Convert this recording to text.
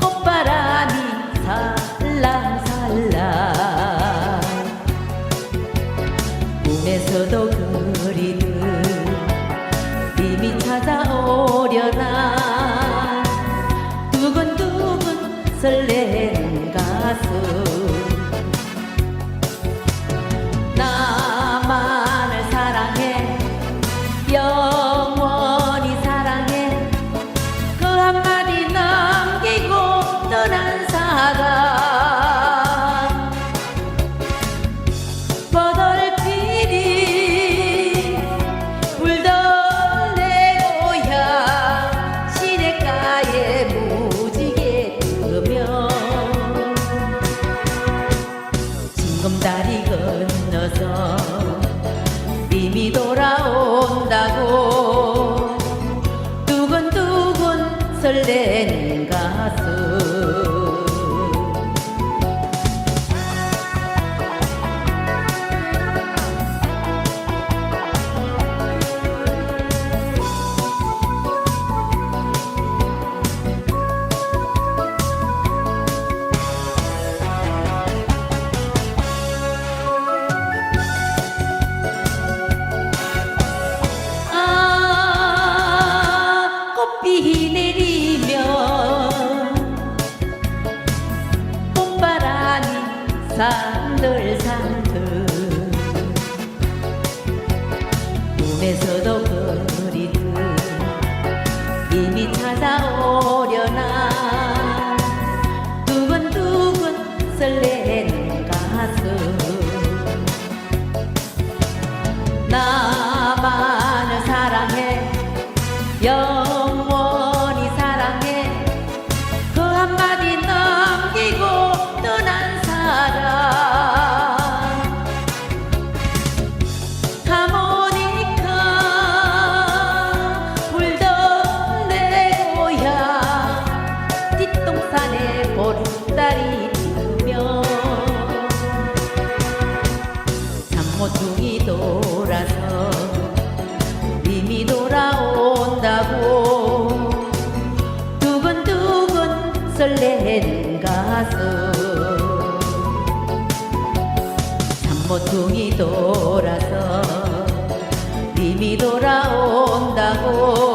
꽃바람이 살랑살랑 꿈에서도 그리듯 이미 찾아오려나 두근두근 설레는 가슴 징검다리 건너서 님이 돌아온다고 비 내리면 봄바람이 산들산들 꿈에서도 그리듯 이미 찾아오려나 두근두근 설레는 가슴. 나만을 사랑해. 영 삼모퉁이 돌아서 님이 돌아온다고. 두근두근 설레는 가슴. 삼모퉁이 돌아서 님이 돌아온다고